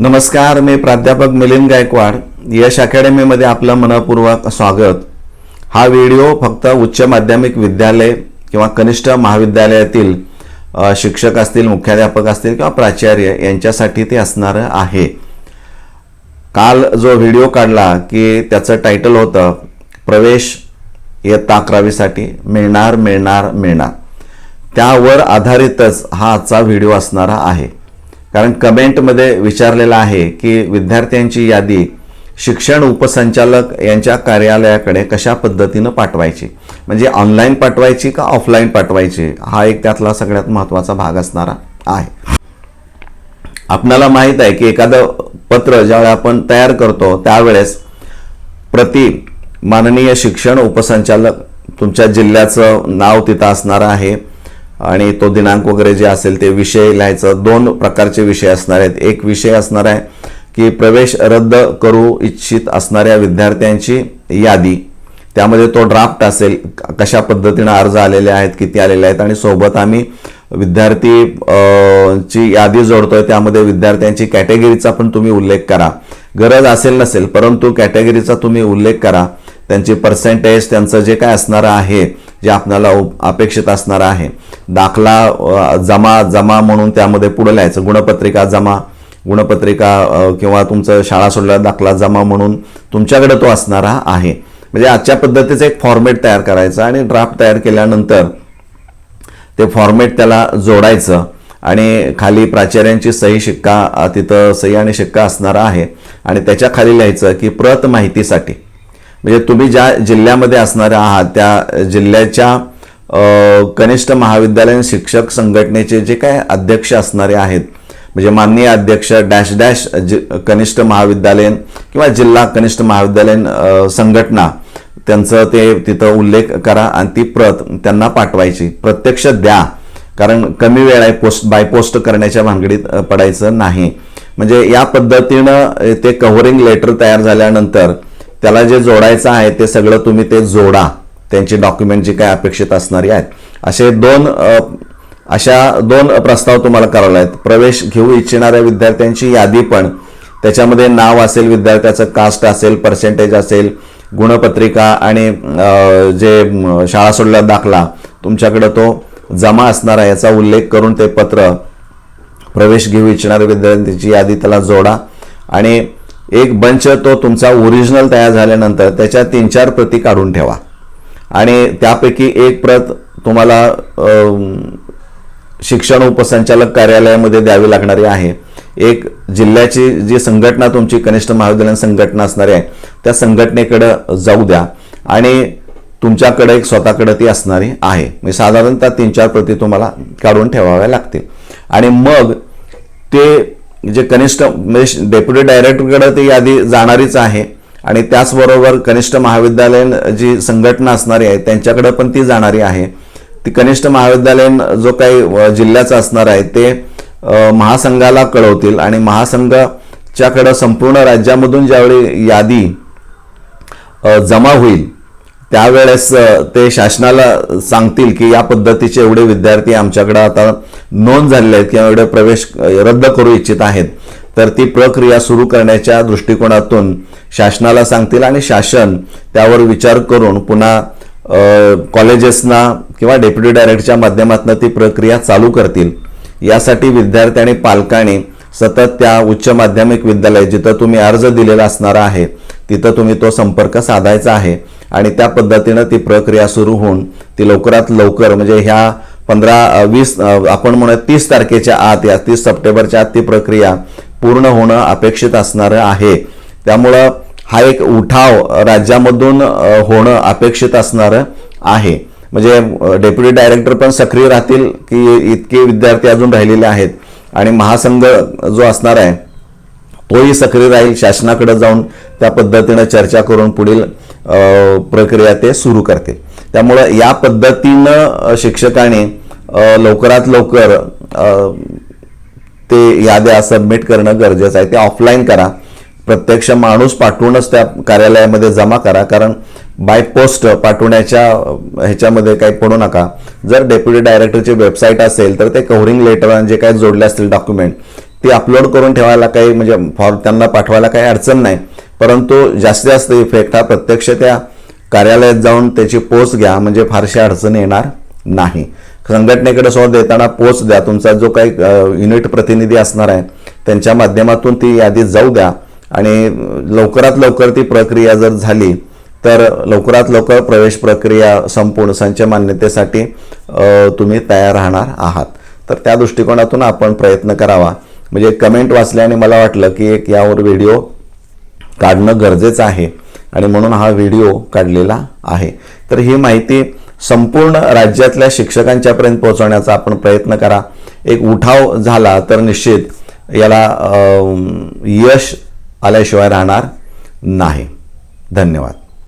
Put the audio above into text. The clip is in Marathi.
नमस्कार मी प्राध्यापक मिलिंद गायकवाड. यश अकॅडमीमध्ये आपलं मनपूर्वक स्वागत. हा व्हिडिओ फक्त उच्च माध्यमिक विद्यालय किंवा कनिष्ठ महाविद्यालयातील शिक्षक असतील मुख्याध्यापक असतील किंवा प्राचार्य यांच्यासाठी ते असणारं आहे. काल जो व्हिडिओ काढला की त्याचं टायटल होतं प्रवेश इयत्ता अकरावीसाठी मिळणार मिळणार मिळणार. त्यावर आधारितच हा आजचा व्हिडिओ असणारा आहे. कारण कमेंटमध्ये विचारलेलं आहे की विद्यार्थ्यांची यादी शिक्षण उपसंचालक यांच्या कार्यालयाकडे कशा पद्धतीनं पाठवायची? म्हणजे ऑनलाईन पाठवायची का ऑफलाईन पाठवायची? हा एक त्यातला सगळ्यात महत्त्वाचा भाग असणारा आहे. आपणाला माहीत आहे की एखादं पत्र ज्यावेळी आपण तयार करतो त्यावेळेस प्रति माननीय शिक्षण उपसंचालक तुमच्या जिल्ह्याचं नाव तिथं असणारं आहे. आणि तो दिनांक वगैरे जे असेल ते विषय लिहायचं दोन प्रकारचे विषय असणार आहेत. एक विषय असणार आहे की प्रवेश रद्द करू इच्छित असणाऱ्या विद्यार्थ्यांची यादी. त्यामध्ये तो ड्राफ्ट असेल कशा पद्धतीनं अर्ज आलेले आहेत किती आलेले आहेत आणि सोबत आम्ही विद्यार्थी ची यादी जोडतोय. त्यामध्ये विद्यार्थ्यांची कॅटेगरीचा पण तुम्ही उल्लेख करा. गरज असेल नसेल परंतु कॅटेगरीचा तुम्ही उल्लेख करा. त्यांची पर्सेंटेज त्यांचं जे काय असणारं आहे जे आपल्याला अपेक्षित असणार आहे. दाखला जमा जमा म्हणून त्यामध्ये पुढे लिहायचं. गुणपत्रिका जमा. गुणपत्रिका किंवा तुमचं शाळा सोडलेला दाखला जमा म्हणून तुमच्याकडे तो असणारा आहे. म्हणजे आजच्या पद्धतीचं एक फॉर्मेट तयार करायचं आणि ड्राफ्ट तयार केल्यानंतर ते फॉर्मेट त्याला जोडायचं आणि खाली प्राचार्यांची सही शिक्का तिथं सही आणि शिक्का असणारा आहे. आणि त्याच्याखाली लिहायचं की प्रत माहितीसाठी. म्हणजे तुम्ही ज्या जिल्ह्यामध्ये असणारे आहात त्या जिल्ह्याच्या कनिष्ठ महाविद्यालयीन शिक्षक संघटनेचे जे काय अध्यक्ष असणारे आहेत म्हणजे माननीय अध्यक्ष डॅश डॅश जि कनिष्ठ महाविद्यालयीन किंवा जिल्हा कनिष्ठ महाविद्यालयीन संघटना त्यांचं ते तिथं उल्लेख करा आणि ती प्रत त्यांना पाठवायची. प्रत्यक्ष द्या कारण कमी वेळ आहे पोस्ट बाय पोस्ट करण्याच्या भानगडीत पडायचं नाही. म्हणजे या पद्धतीनं ते कव्हरिंग लेटर तयार झाल्यानंतर त्याला जे जोडायचं आहे ते सगळं तुम्ही ते जोडा. त्यांची डॉक्युमेंट जे काय अपेक्षित असणारी आहेत. असे दोन अशा दोन प्रस्ताव तुम्हाला करावे आहेत. प्रवेश घेऊ इच्छिणाऱ्या विद्यार्थ्यांची यादी पण. त्याच्यामध्ये नाव असेल विद्यार्थ्याचं कास्ट असेल पर्सेंटेज असेल गुणपत्रिका आणि जे शाळा सोडला दाखला तुमच्याकडे तो जमा असणारा याचा उल्लेख करून ते पत्र प्रवेश घेऊ इच्छिणाऱ्या विद्यार्थ्यांची यादी त्याला जोडा. आणि एक बंच तो तुमचा ओरिजिनल तयार झाल्यानंतर त्याच्या तीन चार प्रती काढून ठेवा. आणि त्यापैकी एक प्रत तुम्हाला शिक्षण उपसंचालक कार्यालयामध्ये द्यावी लागणारी आहे. एक जिल्ह्याची जी संघटना तुमची कनिष्ठ महाविद्यालयीन संघटना असणारी आहे त्या संघटनेकडं जाऊ द्या. आणि तुमच्याकडे एक स्वतःकडे ती असणारी आहे. म्हणजे साधारणतः तीन चार प्रती तुम्हाला काढून ठेवाव्या लागतील. आणि मग ते जे कनिष्ठ म्हणजे डेप्युटी डायरेक्टरकडे ती यादी जाणारीच आहे. आणि त्याचबरोबर कनिष्ठ महाविद्यालयीन जी संघटना असणारी आहे त्यांच्याकडे पण ती जाणारी आहे. ती कनिष्ठ महाविद्यालयीन जो काही जिल्ह्याचा असणार आहे ते महासंघाला कळवतील आणि महासंघाच्याकडं संपूर्ण राज्यामधून ज्यावेळी यादी जमा होईल त्यावेळेस ते शासनाला सांगतील की या पद्धतीचे एवढे विद्यार्थी आमच्याकडे आता नोंद झालेले आहेत किंवा एवढे प्रवेश रद्द करू इच्छित आहेत. तर ती प्रक्रिया सुरू करण्याच्या दृष्टिकोनातून शासनाला सांगतील आणि शासन त्यावर विचार करून पुन्हा कॉलेजेसना किंवा डेप्युटी डायरेक्टरच्या माध्यमातून ती प्रक्रिया चालू करतील. यासाठी विद्यार्थी आणि पालकांनी सतत त्या उच्च माध्यमिक विद्यालय जिथं तुम्ही अर्ज दिलेला असणार आहे तिथं तुम्ही तो संपर्क साधायचा आहे आणि त्या पद्धतीनं ती प्रक्रिया सुरू होऊन ती लवकरात लवकर म्हणजे ह्या पंधरा वीस आपण म्हणूया तीस तारखेच्या आत या तीस सप्टेंबरच्या आत ती प्रक्रिया पूर्ण होणं अपेक्षित असणारं आहे. त्यामुळं हा एक उठाव राज्यामधून होणं अपेक्षित असणारं आहे. म्हणजे डेप्युटी डायरेक्टर पण सक्रिय राहतील की इतके विद्यार्थी अजून राहिलेले आहेत. आणि महासंघ जो असणार आहे तोही सक्रिय राहील शासनाकडे जाऊन त्या पद्धतीनं चर्चा करून पुढील प्रक्रिया ते सुरू करतील. त्यामुळं या पद्धतीनं शिक्षकाने लवकरात लवकर ते याद्या सबमिट करणं गरजेचं आहे. ते ऑफलाईन करा. प्रत्यक्ष माणूस पाठवूनच त्या कार्यालयामध्ये जमा करा. कारण बाय पोस्ट पाठवण्याच्या ह्याच्यामध्ये काही पडू नका. जर डेप्युटी डायरेक्टरची वेबसाईट असेल तर ते कव्हरिंग लेटर आणि जे काही जोडले असतील डॉक्युमेंट ते अपलोड करून ठेवायला काही म्हणजे फॉर त्यांना पाठवायला काही अडचण नाही. परंतु जास्तीत जास्त इफेक्ट हा प्रत्यक्ष त्या कार्यालयात जाऊन त्याची पोस्ट घ्या म्हणजे फारशी अडचण येणार नाही. संघटनेकडे सुद्धा देताना पोच द्या. तुमचा जो काही युनिट प्रतिनिधी असणार आहे त्यांच्या माध्यमातून ती यादी जाऊ द्या. आणि लवकरात लवकर ती प्रक्रिया जर झाली तर लवकरात लवकर प्रवेश प्रक्रिया संपूर्ण संच मान्यतेसाठी तुम्ही तयार राहणार आहात. तर त्या दृष्टिकोनातून आपण प्रयत्न करावा. म्हणजे कमेंट वाचल्याने मला वाटलं की एक यावर व्हिडिओ काढणं गरजेचं आहे. आणि म्हणून हा व्हिडिओ काढलेला आहे. तर ही माहिती संपूर्ण राज्यातल्या शिक्षकांच्यापर्यंत पोहोचवण्याचा आपण प्रयत्न करा. एक उठाव झाला तर निश्चित याला यश आल्याशिवाय राहणार नाही. धन्यवाद.